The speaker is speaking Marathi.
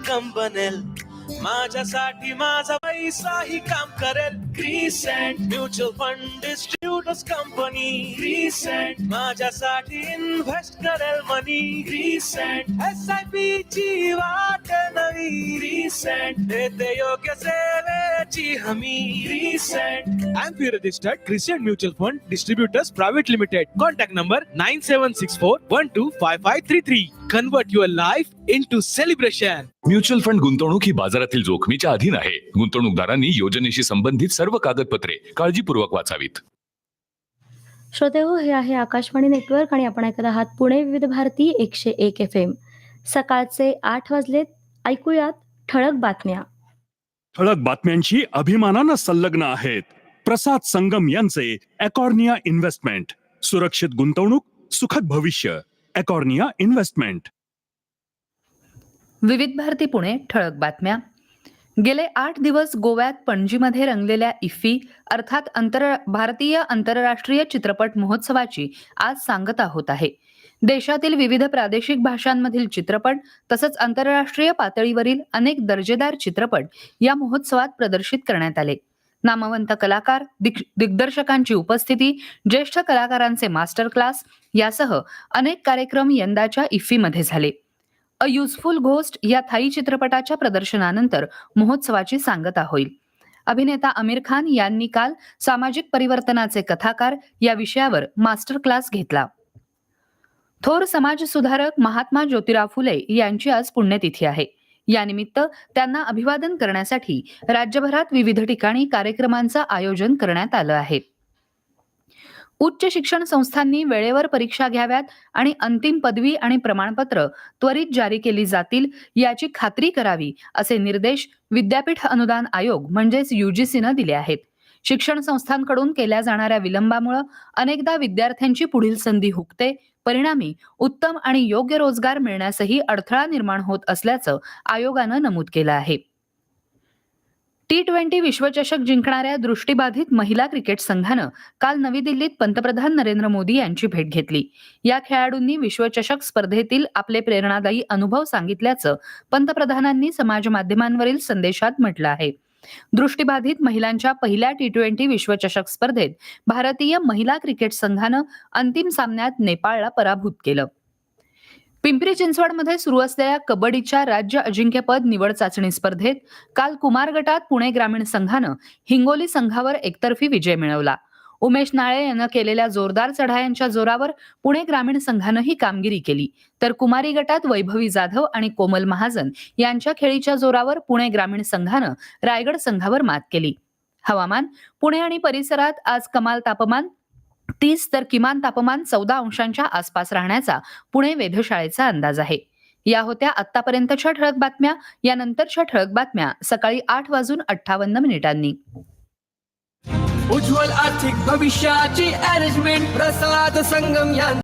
इन्कम बनेल माझ्यासाठी माझा पैसाही काम करेल. Crescent mutual fund distributors company. Crescent माझ्यासाठी इन्व्हेस्ट करेल money. Crescent S I P ची वाट नवी. क्रिसेंट देते योग्य सेवेची हमी Crescent AMP registered Crescent Mutual Fund Distributors Private Limited. Contact number 9764-125533. Convert your life into celebration. Mutual fund गुंतवणूक ही बाजारातील जोखमीच्या अधीन आहे गुंतवणूकदारांनी योजनेशी संबंधित सर्व कागदपत्रे काळजीपूर्वक वाचावीत श्रोते हो हे आहे आकाशवाणी नेटवर्क आणि आपण ऐकत आहात पुणे विविध भारती एकशे एक एफ एम सकाळचे आठ वाजलेत ऐकूयात ठळक बातम्या ठळक बातम्यांशी अभिमानानं संलग्न आहेत. प्रसाद संगम यांचे अकॉर्निया इन्व्हेस्टमेंट. सुरक्षित गुंतवणूक सुखद भविष्य. Acornia investment. विविध भारती पुणे ठळक बातम्या. गेले आठ दिवस गोव्यात पणजीमध्ये रंगलेल्या इफ्फी अर्थात आंतर भारतीय आंतरराष्ट्रीय चित्रपट महोत्सवाची आज सांगता होत आहे. देशातील विविध प्रादेशिक भाषांमधील चित्रपट तसंच आंतरराष्ट्रीय पातळीवरील अनेक दर्जेदार चित्रपट या महोत्सवात प्रदर्शित करण्यात आले. नामवंत कलाकार दिग्दर्शकांची उपस्थिती ज्येष्ठ कलाकारांचे मास्टर क्लास यासह अनेक कार्यक्रम यंदाच्या इफ्फीमध्ये झाले. अ युजफुल घोस्ट या थाई चित्रपटाच्या प्रदर्शनानंतर महोत्सवाची सांगता होईल. अभिनेता आमिर खान यांनी काल सामाजिक परिवर्तनाचे कथाकार या विषयावर मास्टर क्लास घेतला. थोर समाजसुधारक महात्मा ज्योतिराव फुले यांची आज पुण्यतिथी आहे. यानिमित्त त्यांना अभिवादन करण्यासाठी राज्यभरात विविध ठिकाणी कार्यक्रमांचं आयोजन करण्यात आलं आहे. उच्च शिक्षण संस्थांनी वेळेवर परीक्षा घ्याव्यात आणि अंतिम पदवी आणि प्रमाणपत्र त्वरित जारी केली जातील याची खात्री करावी असे निर्देश विद्यापीठ अनुदान आयोग म्हणजेच युजीसीनं दिले आहेत. शिक्षण संस्थांकडून केल्या जाणाऱ्या विलंबामुळे अनेकदा विद्यार्थ्यांची पुढील संधी हुकते. परिणामी उत्तम आणि योग्य रोजगार मिळण्यासही अडथळा निर्माण होत असल्याचं आयोगानं नमूद केलं आहे. टी ट्वेंटी विश्वचषक जिंकणाऱ्या दृष्टीबाधित महिला क्रिकेट संघानं काल नवी दिल्लीत पंतप्रधान नरेंद्र मोदी यांची भेट घेतली. या खेळाडूंनी विश्वचषक स्पर्धेतील आपले प्रेरणादायी अनुभव सांगितल्याचं पंतप्रधानांनी समाज माध्यमांवरील संदेशात म्हटलं आहे. दृष्टीबाधित महिलांच्या पहिल्या टी ट्वेंटी विश्वचषक स्पर्धेत भारतीय महिला क्रिकेट संघानं अंतिम सामन्यात नेपाळला पराभूत केलं. पिंपरी चिंचवडमध्ये सुरू असलेल्या कबड्डीच्या राज्य अजिंक्यपद निवड चाचणी स्पर्धेत काल कुमार गटात पुणे ग्रामीण संघानं हिंगोली संघावर एकतर्फी विजय मिळवला. उमेश नाळे यानं केलेल्या जोरदार चढायांच्या जोरावर पुणे ग्रामीण संघानं ही कामगिरी केली. तर कुमारी गटात वैभवी जाधव आणि कोमल महाजन यांच्या खेळीच्या जोरावर पुणे ग्रामीण संघानं रायगड संघावर मात केली. हवामान पुणे आणि परिसरात आज कमाल तापमान तीस तर किमान तापमान चौदा अंशांच्या आसपास राहण्याचा पुणे वेधशाळेचा अंदाज आहे. या होत्या आतापर्यंतच्या ठळक बातम्या यानंतरच्या ठळक बातम्या सकाळी आठ वाजून अठ्ठावन्न मिनिटांनी. उज्ज्वल आर्थिक भविष्याची अरेंजमेंट प्रसाद संगम यांचा.